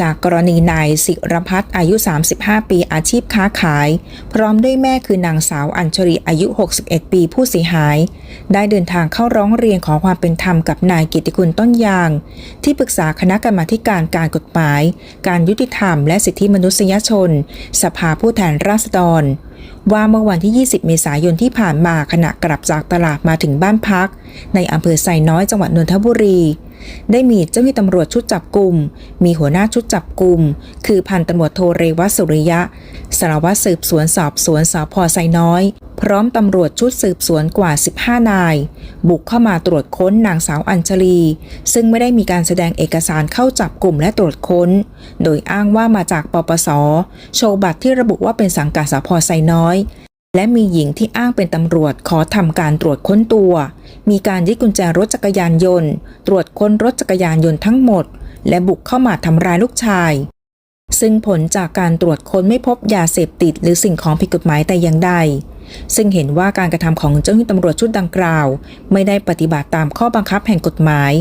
จากกรณีนายศิรพัฒน์อายุ 35 ปีอาชีพค้าขาย พร้อมด้วยแม่คือนางสาวอัญชรีอายุ 61 ปีผู้เสียหาย ได้เดินทางเข้าร้องเรียนขอความเป็นธรรมกับนายกิติคุณต้นยาง ที่ปรึกษาคณะกรรมาการการกฎหมาย การยุติธรรม และสิทธิมนุษยชน สภาผู้แทนราษฎรว่าเมื่อวันที่ 20 เมษายนที่ผ่านมาขณะกลับจากตลาดมาถึงบ้านพัก ในอำเภอไซน้อยจังหวัดนนทบุรี ได้มีเจ้าหน้าที่ตำรวจชุดจับกลุ่ม มีหัวหน้าชุดจับกลุ่ม คือพันตำรวจโทเรวัสุริยะ สารวัตรสืบสวนสอบสวนสพไซน้อย พร้อมตำรวจชุดสืบสวนกว่า 15 นาย บุกเข้ามาตรวจค้นนางสาวอัญชลี ซึ่งไม่ได้มีการแสดงเอกสารเข้าจับกลุ่มและตรวจค้น โดยอ้างว่ามาจากปปส โชว์บัตรที่ระบุว่าเป็นสังกัดสพไซน้อย และมีหญิงที่อ้างเป็นตำรวจขอทำการตรวจค้นตัว มีการยึดกุญแจรถจักรยานยนต์ ตรวจค้นรถจักรยานยนต์ทั้งหมด และบุกเข้ามาทำร้ายลูกชาย ซึ่งผลจากการตรวจค้นไม่พบยาเสพติดหรือสิ่งของผิดกฎหมายแต่อย่างใด ซึ่งเห็นว่าการกระทำของเจ้าหน้าที่ตำรวจชุดดังกล่าว ไม่ได้ปฏิบัติตามข้อบังคับแห่งกฎหมาย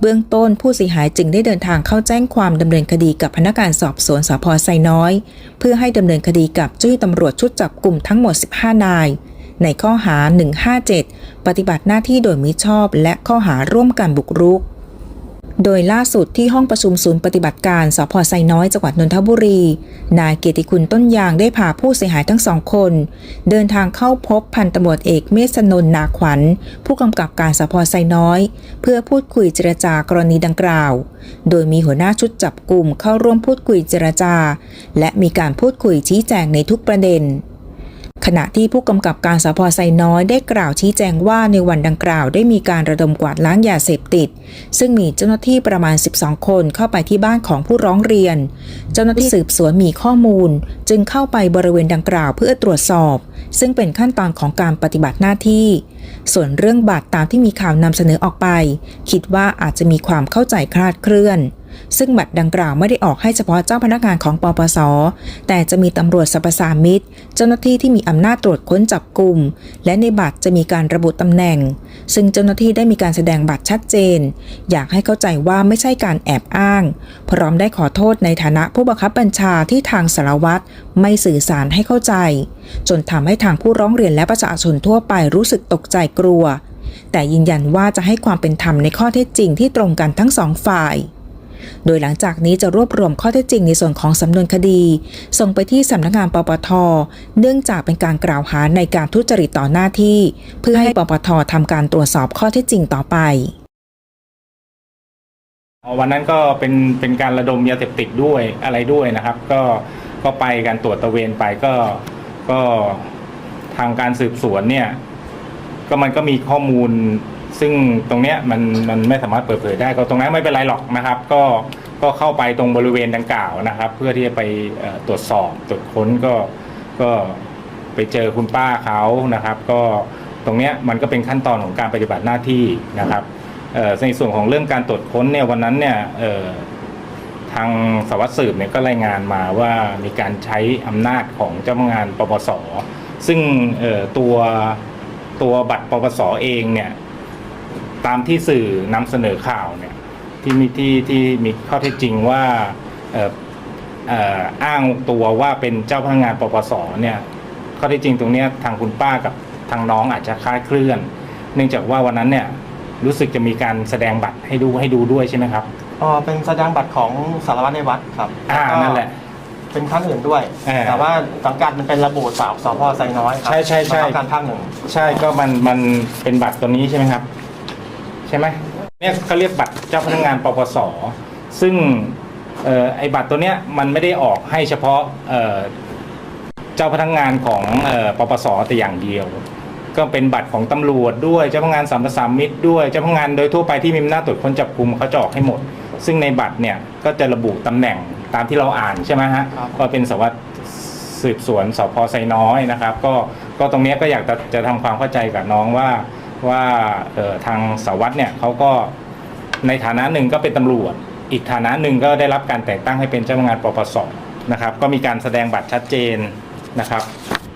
เบื้องต้นผู้เสียหายจึงได้เดินทางเข้าแจ้งความดำเนินคดีกับพนักงานสอบสวนสพไซน้อย เพื่อให้ดำเนินคดีกับเจ้าหน้าที่ตำรวจชุดจับกลุ่มทั้งหมด 15 นาย ในข้อหา 157 ปฏิบัติหน้าที่โดยมิชอบ และข้อหาร่วมกันบุกรุก โดยล่าสุดที่ห้องประชุมศูนย์ปฏิบัติการสพไซน้อยจังหวัดนนทบุรี นายเกียรติคุณต้นยางได้พาผู้เสียหายทั้งสองคน เดินทางเข้าพบพันตำรวจเอกเมษนนท์นาขวัญ ผู้กำกับการสพไซน้อย เพื่อพูดคุยเจรจากรณีดังกล่าว โดยมีหัวหน้าชุดจับกลุ่มเข้าร่วมพูดคุยเจรจา และมีการพูดคุยชี้แจงในทุกประเด็น ขณะที่ผู้กำกับการสพไซน้อยได้กล่าวชี้แจงว่าในวันดังกล่าวได้มีการระดมกวาดล้างยาเสพติด ซึ่งมีเจ้าหน้าที่ประมาณ 12 คนเข้าไปที่บ้านของผู้ร้องเรียน เจ้าหน้าที่สืบสวนมีข้อมูล จึงเข้าไปบริเวณดังกล่าวเพื่อตรวจสอบ ซึ่งเป็นขั้นตอนของการปฏิบัติหน้าที่ ส่วนเรื่องบัตรตามที่มีข่าวนำเสนอออกไป คิดว่าอาจจะมีความเข้าใจคลาดเคลื่อน ซึ่งบัตรดังกล่าวไม่ได้ออกให้เฉพาะเจ้าพนักงานของปปส แต่จะมีตำรวจสรรพสามิตร เจ้าหน้าที่ที่มีอำนาจตรวจค้นจับกลุ่ม และในบัตรจะมีการระบุตำแหน่ง ซึ่งเจ้าหน้าที่ได้มีการแสดงบัตรชัดเจน อยากให้เข้าใจว่าไม่ใช่การแอบอ้าง พร้อมได้ขอโทษในฐานะผู้บังคับบัญชาที่ทางสารวัตรไม่สื่อสารให้เข้าใจจนทำให้ทางผู้ร้องเรียนและประชาชนทั่วไปรู้สึกตกใจกลัว แต่ยืนยันว่าจะให้ความเป็นธรรมในข้อเท็จจริงที่ตรงกันทั้งสองฝ่าย โดยหลังจากนี้จะรวบรวมข้อเท็จจริงในส่วนของสำนวนคดี ส่งไปที่สำนักงานปปท เนื่องจากเป็นการกล่าวหาในการทุจริตต่อหน้าที่ เพื่อให้ปปททำการตรวจสอบข้อเท็จจริงต่อไปวันนั้นก็เป็นเป็นการระดมยาเสพติดด้วยอะไรด้วยนะครับ ก็ก็ไปการตรวจตะเวนไปก็ ก็ทางการสืบสวนเนี่ย ก็มันก็มีข้อมูล ซึ่งตรงเนี้ยมันมันไม่สามารถเปิดเผยได้ก็ตรงนั้นไม่เป็นไรหรอกนะครับ ก็ก็เข้าไปตรงบริเวณดังกล่าวนะครับ เพื่อที่จะไปตรวจสอบตรวจค้นก็ก็ไปเจอคุณป้าเขานะครับ ก็ตรงเนี้ยมันก็เป็นขั้นตอนของการปฏิบัติหน้าที่นะครับในส่วนของเรื่องการตรวจค้นเนี่ยวันนั้นเนี่ย ทางสวัสดิ์สืบเนี่ยก็รายงานมาว่ามีการใช้อำนาจของเจ้าพนักงานปปส ซึ่งตัวตัวบัตรปปสเองเนี่ยตามที่สื่อนำเสนอข่าวเนี่ยที่มีที่ที่มีข้อเท็จจริงว่าอ้างตัวว่าเป็นเจ้าพนักงานปปสเนี่ยข้อเท็จจริงตรงนี้ทางคุณป้ากับทางน้องอาจจะคลาดเคลื่อน เนื่องจากว่าวันนั้นเนี่ยรู้สึกจะมีการแสดงบัตรให้ดูให้ดูด้วยใช่ไหมครับ อ๋อเป็นแสดงบัตรของสารวัตรในวัดครับอ่าก็นั่นแหละ เป็นครั้งอื่นด้วย เออแต่ว่าสังกัดมันเป็นระบุสาวสพไซน้อยครัใช่ใช่ใช่บังคับการภาคหนึ่งใช่ก็มันมันเป็นบัตรตัวนี้ใช่ไหมครับ ใช่ไหมเนี่ยเขาเรียกบัตรเจ้าพนักงานปปสซึ่งเอ่อไอ้บัตรตัวเนี้ยมันไม่ได้ออกให้เฉพาะเอ่อเจ้าพนักงานของเอ่อปปสแต่อย่างเดียว ก็เป็นบัตรของตำรวจด้วยเจ้าพนักงานสัมปสามิตด้วยเจ้าพนักงานโดยทั่วไปที่มีอำนาจตรวจค้นจับกลุ่มเขาจะออกให้หมด ซึ่งในบัตรเนี่ยก็จะระบุตำแหน่งตามที่เราอ่านใช่ไหมฮะก็เป็นสารวัสดสืบสวนสพไซน้อยนะครับ ก็ก็ตรงเนี้ยก็อยากจะจะทำความเข้าใจกับน้องว่าว่าเอ่อทางสารวัตรเนี่ยเขาก็ในฐานะหนึ่งก็เป็นตำรวจ อีกฐานะหนึ่งก็ได้รับการแต่งตั้งให้เป็นเจ้าพนักงานปปสนะครับ ก็มีการแสดงบัตรชัดเจนนะครับ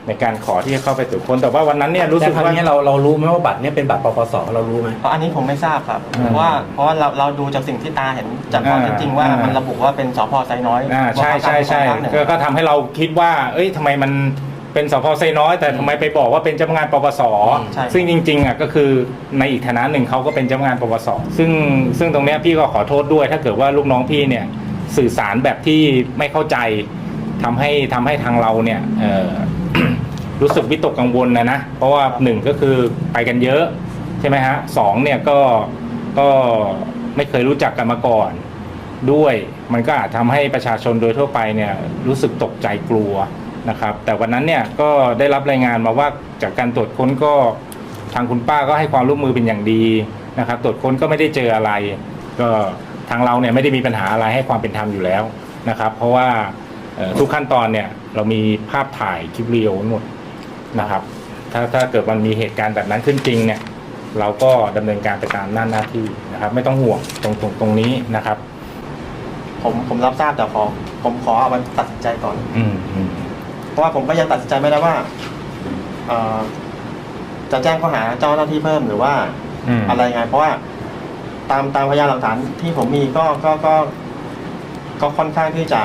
ในการขอที่จะเข้าไปตรวจค้นแต่ว่าวันนั้นเนี่ยรู้สึกแต่ครั้ว่างนี้เราเรารู้ไหมว่าบัตรเนี้เป็นบัตรปปสเรารู้ไหม เพราะอันนี้ผมไม่ทราบครับอืมเพราะว่าเพราะว่าเราเราดูจากสิ่งที่ตาเห็นจากข้อเท็จจริงว่าอ่ามั มันระบุว่าเป็นสพไซน้อยอ่าใช่ใช่ใช่ว่าเขาก็ทำก็ทำให้เราคิดว่า เอ้ยทำไมมันเป็นสพไซน้อย แต่ทำไมไปบอกว่าเป็นเจ้าพนักงานปปสใช่ ซึ่งจริงๆอะก็คือในอีกฐานะหนึ่งเขาก็เป็นเจ้าพนักงานปปส ซึ่งซึ่งตรงเนี้ยพี่ก็ขอโทษด้วย ถ้าเกิดว่าลูกน้องพี่เนี่ยสื่อสารแบบที่ไม่เข้าใจทำให้ทำให้ทางเราเนี่ยเอ่อ รู้สึกวิตกกังวลนะนะ เพราะว่าหนึ่งก็คือไปกันเยอะ ใช่ไหมฮะสองเนี่ยก็ก็ไม่เคยรู้จักกันมาก่อน ด้วยมันก็อาจทำให้ประชาชนโดยทั่วไปเนี่ยรู้สึกตกใจกลัวนะครับ แต่วันนั้นเนี่ยก็ได้รับรายงานมาว่าจากการตรวจค้นก็ทางคุณป้าก็ให้ความร่วมมือเป็นอย่างดีนะครับ ตรวจค้นก็ไม่ได้เจออะไร ก็ทางเราเนี่ยไม่ได้มีปัญหาอะไรให้ความเป็นธรรมอยู่แล้วนะครับ เพราะว่าทุกขั้นตอนเนี่ยเรามีภาพถ่ายคลิปวิดีโอไว้หมด นะครับ ถ้าถ้าเกิดมันมีเหตุการณ์แบบนั้นขึ้นจริงเนี่ย เราก็ดำเนินการไปตามหน้าหน้าที่นะครับ ไม่ต้องห่วงตรงตรงตรงนี้นะครับ ผมผมรับทราบแต่ขอผมขอเอาไปตัดสินใจก่อน อืมอืมเพราะว่าผมก็ยังตัดสินใจไม่ได้ว่าเอ่อจะแจ้งข้อหาเจ้าหน้าที่เพิ่มหรือว่า อืมอะไรไง เพราะว่าตามตามพยานหลักฐานที่ผมมีก็ก็ก็ ก็ค่อนข้างที่จะ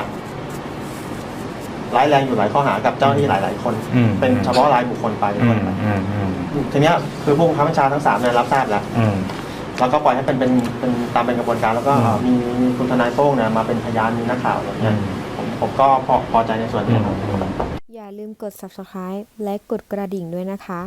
ร้ายแรงอยู่หลายข้อหากับเจ้าหน้าที่หลาย ๆ คน อืม เป็นเฉพาะรายบุคคลไปอืมอืมอืมทีเนี้ยคือผู้บังคับบัญชาทั้งสามเนี่ยรับทราบแล้ว อืม แล้วก็ปล่อยให้เป็นเป็นเป็นตามเป็นกระบวนการ แล้วก็อืมมีมีคุณทนายโป้งเนี่ยมาเป็นพยานมีนักข่าวอะไรอืเงี้ยมผมผมก็พอพอใจในส่วนนี้ครับ อย่าลืมกด subscribe และกดกระดิ่งด้วยนะคะ